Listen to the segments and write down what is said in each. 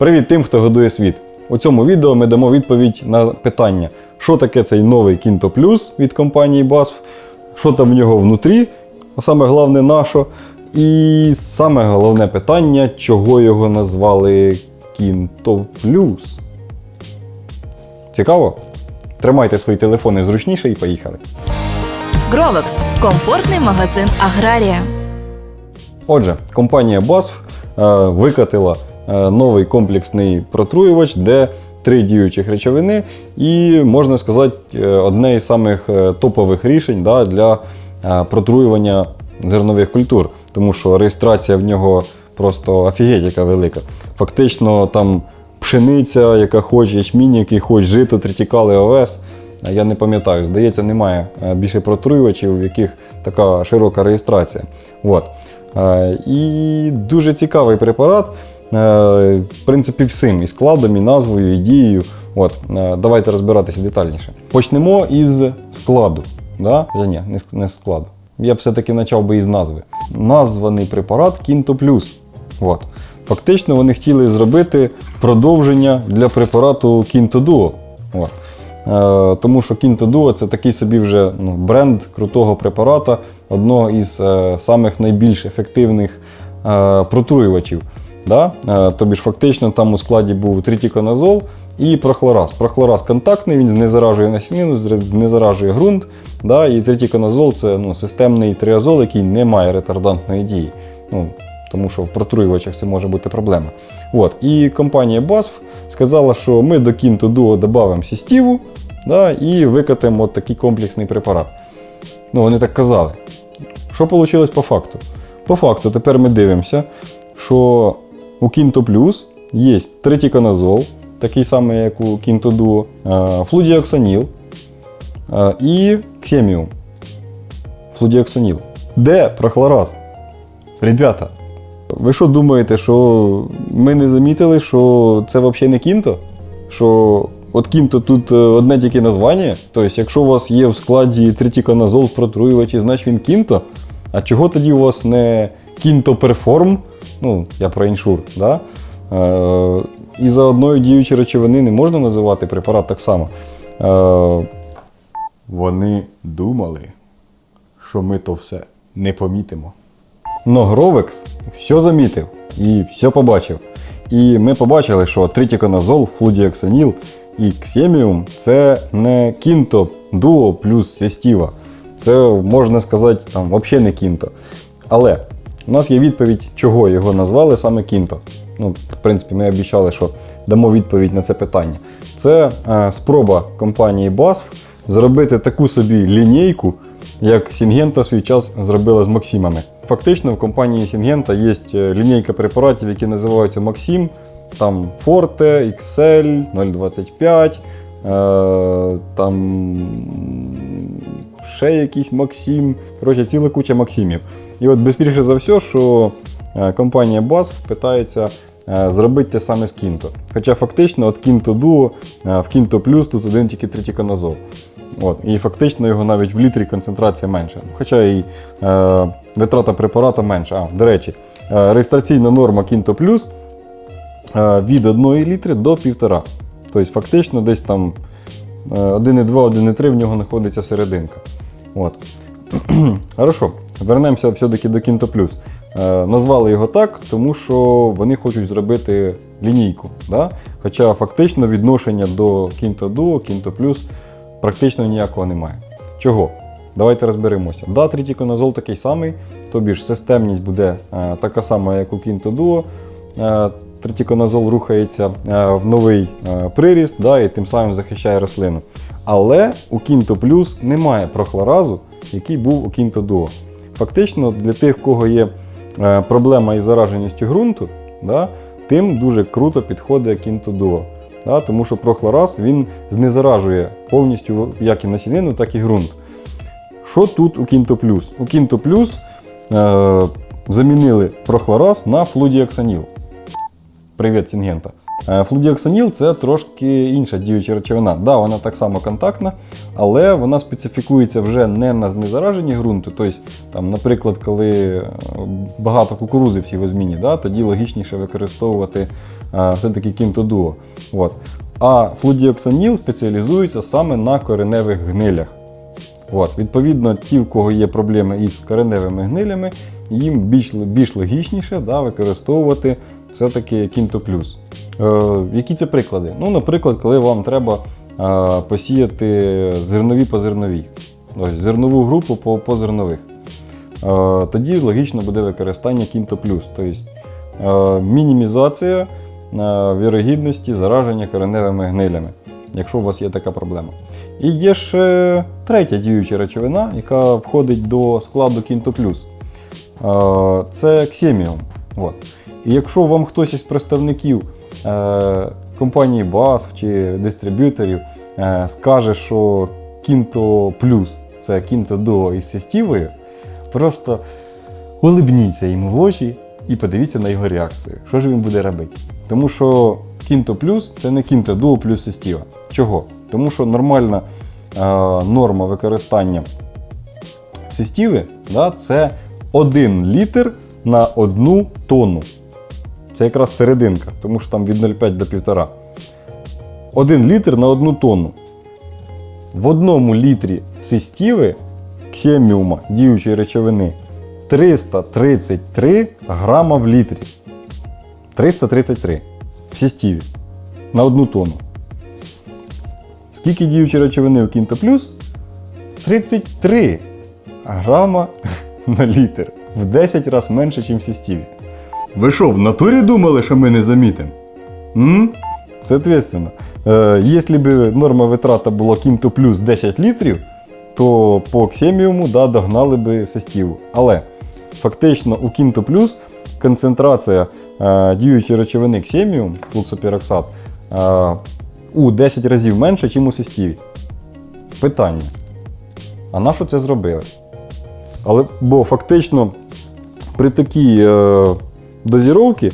Привіт тим, хто годує світ. У цьому відео ми дамо відповідь на питання, що таке цей новий Кінто Плюс від компанії BASF, що там в нього внутрі, а саме головне нашо. І саме головне питання, чого його назвали Кінто Плюс. Цікаво? Тримайте свої телефони зручніше і поїхали. Гровекс комфортний магазин Аграрія. Отже, компанія BASF е, викатила новий комплексний протруювач, де три діючих речовини, і можна сказати, е, одне із самих е, топових рішень да, для е, протруювання зернових культур, тому що реєстрація в нього просто офігеть, яка велика. Фактично там пшениця, яка хоче, ячмінь, який хоче, жито, тритікали, овес. Я не пам'ятаю, здається, немає е, більше протруювачів, в яких така широка реєстрація. От. Е, І дуже цікавий препарат. Е, В принципі, всім і складом, і назвою, і дією. От, е, давайте розбиратися детальніше. Почнемо із складу. Да? Ні, не з- складу. Я б все-таки почав би із назви. Названий препарат Кінто Плюс. От. Фактично вони хотіли зробити продовження для препарату Кінто Дуо. Е, тому що Кінто Дуо це такий собі вже ну, бренд крутого препарата, одного із е, самих найбільш ефективних е, протруювачів. Да? Е, тобі ж фактично там у складі був тритіконазол і прохлораз. Прохлораз контактний, він знезаражує насінину, зре- знезаражує ґрунт. Да? І тритіконазол це ну, системний триазол, який не має ретардантної дії. Ну, тому що в протруювачах це може бути проблема. От. І компанія BASF сказала, що ми до Кінто Duo додамо сістіву да, і викатимо от такий комплексний препарат. Ну, вони так казали. Що вийшло по факту? По факту, тепер ми дивимося, що у Кінто Плюс є тритіконазол, такий самий, як у Кінто Duo, е, флудіоксаніл і ксеміум. Флудіоксаніл. Де прохлораз? Ребята, ви що думаєте, що ми не замітили, що це взагалі не кінто? Що от кінто тут е, одне тільки названня? Тобто, якщо у вас є в складі тритіконазол в протруювачі, значить він кінто. А чого тоді у вас не кінто перформ? Ну, я про іншур, да? Е, і за одною діючі речовини не можна називати препарат так само. Е, вони думали, що ми то все не помітимо. Но Гровекс все замітив і все побачив. І ми побачили, що тритіконазол, флудіоксаніл і ксеміум це не кінто дуо плюс сестіва. Це можна сказати там взагалі не кінто. Але у нас є відповідь, чого його назвали саме кінто. Ну, в принципі, ми обіцяли, що дамо відповідь на це питання. Це е, спроба компанії BASF зробити таку собі лінійку, як Сінгента в свій час зробила з Максимами. Фактично в компанії Сінгента є е, лінійка препаратів, які називаються Максим. Там Forte, XL, 025, е, там ще якийсь Максим. Коротше, ціла куча Максимів. І от швидше за все, що е, компанія BASF питається е, зробити те саме з Кінто. Хоча фактично от Кінто Duo е, в Кінто Плюс тут один тільки тритіконазол. От, і фактично його навіть в літрі концентрація менша. Хоча і е, витрата препарата менша. А, до речі, е, реєстраційна норма Кінто Плюс від 1 літри до 1,5. Тобто фактично десь там 1,2, 1,3 в нього знаходиться серединка. От. Хорошо, вернемося все-таки до Кінто Плюс. Е, назвали його так, тому що вони хочуть зробити лінійку. Да? Хоча фактично відношення до Кінто Duo, Кінто Плюс практично ніякого немає. Чого? Давайте розберемося. Да, тритіконазол такий самий, тобі ж системність буде е, така сама, як у Кінто Duo. Тритіконазол рухається е, в новий е, приріст да, і тим самим захищає рослину. Але у Кінто Плюс немає прохлоразу, який був у Кінто Дуо. Фактично, для тих, в кого є е, проблема із зараженістю ґрунту, да, тим дуже круто підходить Кінто Дуо. Да, тому що прохлораз він знезаражує повністю як і насінину, так і ґрунт. Що тут у Кінто Плюс? У Кінто Плюс е, замінили прохлораз на флудіоксаніл. Привіт, Сінгента. Е, Флудіоксаніл це трошки інша діюча речовина. Да, вона так само контактна, але вона специфікується вже не на знезараженні ґрунту. Тобто, там, наприклад, коли е, багато кукурузи в сівозміні, да, тоді логічніше використовувати е, все-таки кінтодуо. От. А флудіоксаніл спеціалізується саме на кореневих гнилях. От, відповідно, ті, в кого є проблеми із кореневими гнилями, їм більш, більш логічніше да, використовувати все-таки Кінто Плюс. Е, які це приклади? Ну, наприклад, коли вам треба е, посіяти зернові по зерновій, ось зернову групу по, по зернових. Е, тоді логічно буде використання Кінто Плюс, тобто е, мінімізація е, вірогідності зараження кореневими гнилями, якщо у вас є така проблема. І є ще третя діюча речовина, яка входить до складу Кінто Плюс. Е, Це ксеміум. От. І якщо вам хтось із представників е, компанії BASF чи дистриб'юторів е, скаже, що Кінто Плюс це Кінто Дуо із сестівою, просто улибніться йому в очі і подивіться на його реакцію. Що ж він буде робити? Тому що Кінто Плюс це не Кінто Дуо плюс сестіва. Чого? Тому що нормальна е, норма використання сестіви да, це 1 літр на 1 тонну. Це якраз серединка, тому що там від 0,5 до 1,5. 1 літр на 1 тонну. В одному літрі сестіви ксеміума діючої речовини 333 грама в літрі. 333 в сестіві на 1 тонну. Скільки діючої речовини у Кінто Плюс? 33 грама на літр. В 10 разів менше, ніж в сестіві. Ви що, в натурі думали, що ми не замітимо? М? Соответственно, е, якщо б норма витрата була кінто плюс 10 літрів, то по ксеміуму да, догнали би сестіву. Але фактично у кінто плюс концентрація е, діючої речовини ксеміум, флуксопіроксат, е, у 10 разів менше, ніж у сестіві. Питання. А на що це зробили? Але бо фактично при такій е, дозіровці е,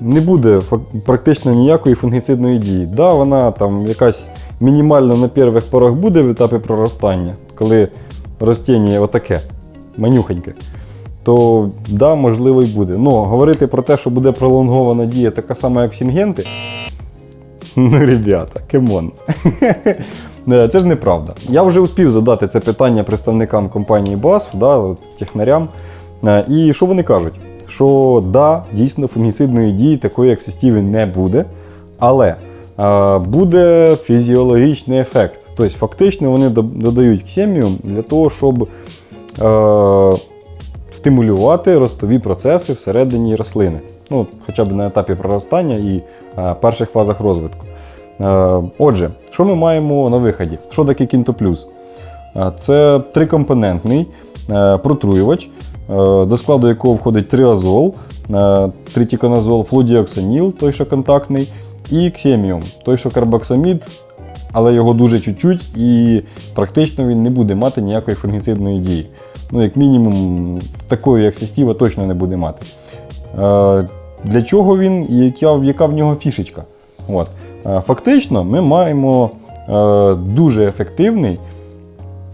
не буде практично ніякої фунгіцидної дії. Да, вона там якась мінімально на перших порах буде в етапі проростання, коли ростіння отаке, манюхеньке, то да, можливо і буде. Ну, говорити про те, що буде пролонгована дія така сама, як Сінгенти, Ну, ребята, кемон. Е, Це ж неправда. Я вже успів задати це питання представникам компанії BASF, да, от, технарям. Е, І що вони кажуть? Що да, дійсно фунгіцидної дії, такої, як в сестіві, не буде, але е, буде фізіологічний ефект. Тобто, фактично, вони додають ксеміум для того, щоб е, стимулювати ростові процеси всередині рослини. Ну, хоча б на етапі проростання і перших фазах розвитку. Отже, що ми маємо на виході? Що таке кінтоплюс? Це трикомпонентний протруювач, до складу якого входить триазол, е, тритіконазол, флудіоксаніл, той, що контактний, і ксеміум, той, що карбоксамід, але його дуже чуть-чуть і практично він не буде мати ніякої фунгіцидної дії. Ну, як мінімум, такої, як сестіва, точно не буде мати. Е, Для чого він і яка, яка в нього фішечка? От. Е, Фактично, ми маємо е, дуже ефективний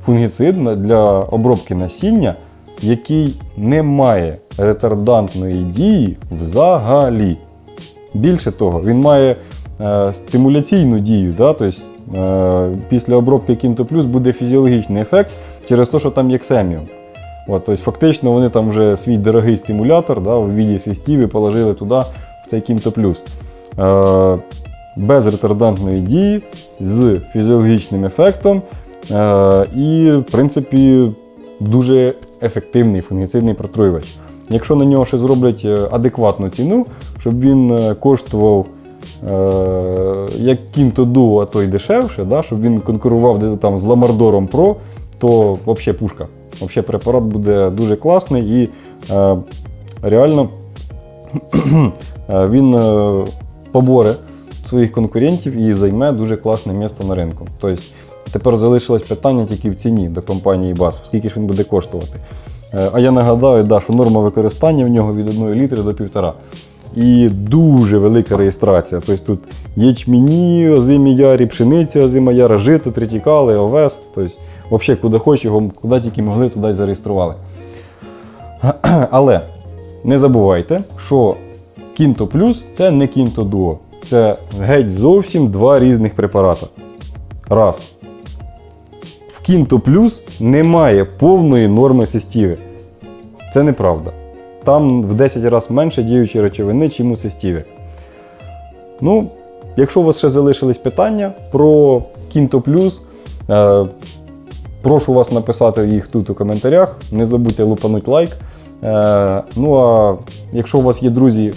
фунгіцид для обробки насіння, який не має ретардантної дії взагалі. Більше того, він має е, стимуляційну дію. Да? Тобто, е, після обробки Кінто Плюс буде фізіологічний ефект через те, що там є ксеміум. От, тобто, фактично вони там вже свій дорогий стимулятор да, в віді сестіви положили туди, в цей Кінто Плюс. Е, без ретардантної дії, з фізіологічним ефектом. Е, і, в принципі, дуже ефективний фунгіцидний протруювач. Якщо на нього ще зроблять е, адекватну ціну, щоб він е, коштував е, як Кінто Дуо, а то й дешевше, да, щоб він конкурував там з Ламардором Pro, то взагалі пушка. Взагалі препарат буде дуже класний і реально він поборе своїх конкурентів і займе дуже класне місце на ринку. Тобто тепер залишилось питання тільки в ціні до компанії BASF, скільки ж він буде коштувати. Е, А я нагадаю, да, що норма використання в нього від 1 літри до 1,5. і дуже велика реєстрація. Тобто тут ячміні, озимі ярі, пшениця, озима яра, жито, тритікали, овес. Тобто, взагалі, куди хоч його, куди тільки могли, туди й зареєстрували. Але не забувайте, що Кінто Плюс це не Кінто Дуо. Це геть зовсім два різних препарати. Раз. Кінто Плюс немає повної норми сестіви. Це неправда. Там в 10 разів менше діючої речовини, чим у сестіві. Ну, якщо у вас ще залишились питання про Кінто Плюс, е, прошу вас написати їх тут у коментарях. Не забудьте лупануть лайк. Е, ну а якщо у вас є друзі,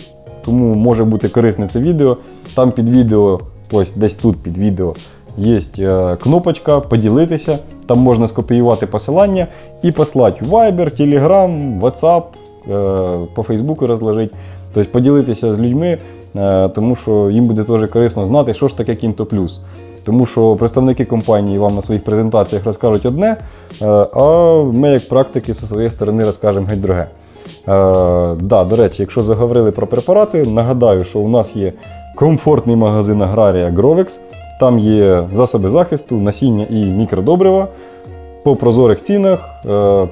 кому може бути корисне це відео, там під відео, ось десь тут під відео, є е, кнопочка поділитися. Там можна скопіювати посилання і послати Viber, Telegram, WhatsApp, е, по Фейсбуку розложити. Тобто поділитися з людьми, е, тому що їм буде теж корисно знати, що ж таке Кінто Плюс. Тому що представники компанії вам на своїх презентаціях розкажуть одне, е, а ми, як практики, зі своєї сторони розкажемо геть друге. Да, до речі, якщо заговорили про препарати, нагадаю, що у нас є комфортний магазин Аграрія Grovex. Там є засоби захисту, насіння і мікродобрива по прозорих цінах е,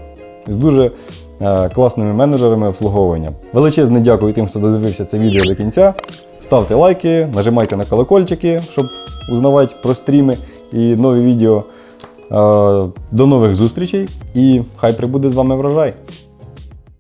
з дуже е, класними менеджерами обслуговування. Величезне дякую тим, хто додивився це відео до кінця. Ставте лайки, нажимайте на колокольчики, щоб узнавати про стріми і нові відео. Е, До нових зустрічей і хай прибуде з вами врожай!